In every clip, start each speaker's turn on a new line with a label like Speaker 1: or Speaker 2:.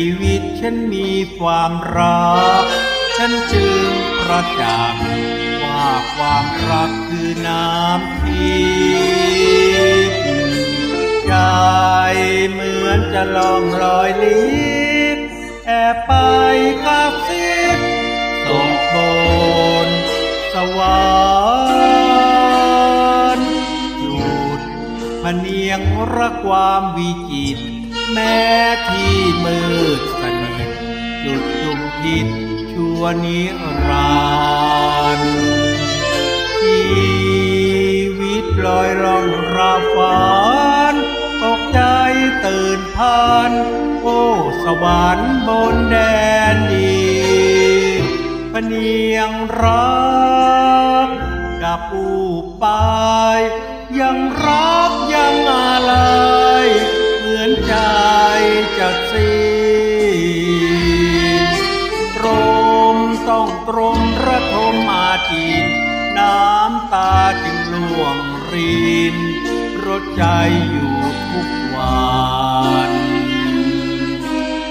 Speaker 1: ีวิตฉันมีความรัก ฉันจึงประจักษ์ว่าความรักคือน้ำทิพย์ใจเหมือนจะลองลอยลิบแอบไปกับซิบส่งบนสวรรค์จุดพเนียงรักความวิจิตร แม้ที่มืดสนิทจุดจุมพิษชั่วนิรันดร์ชีวิตลอยล่องราฝันตกใจตื่นพัน โอ้ สวรรค์บนแดนดีพเนียงรักกับอูปาย ยังรักยังอะไร มือนใจจะสิ้นตรมต้องตรมระทมอาจีนน้ำตาจึงล่วงรินรถใจอยู่ทุกวัน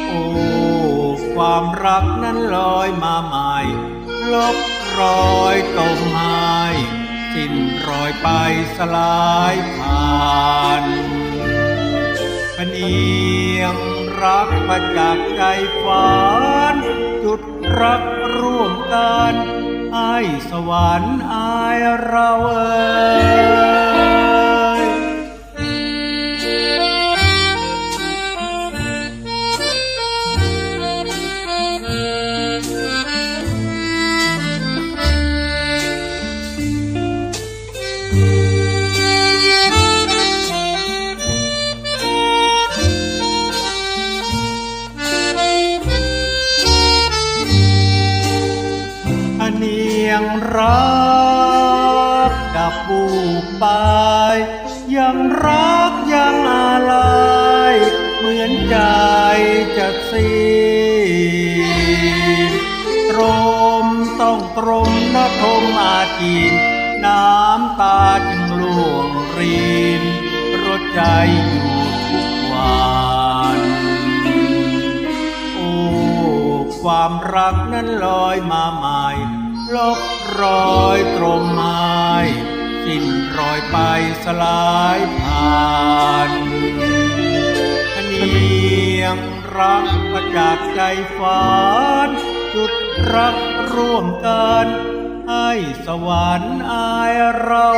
Speaker 1: โอ้ ความรักนั้นลอยมาใหม่ลบรอยตมหายสิ้นรอยไปสลายผ่าน รักมาจากใจฝันจุดรักร่วมกันไอ้สวรรค์อายเราเอ่ รักกับปูปายยังรักยังอะไรเหมือนใจจะสิ้นตรมต้องตรมนะทมอาจีนน้ำตาจึงล่วงรินรถใจอยู่ทุกวันโอ้ความรักนั้นลอยมาใหม่ ลบรอยตรงไม้สิ้นรอยไปสลายผ่านเนียงรักมาจากใจฝันจุดรักร่วมกัน ให้สวรรค์อายเรา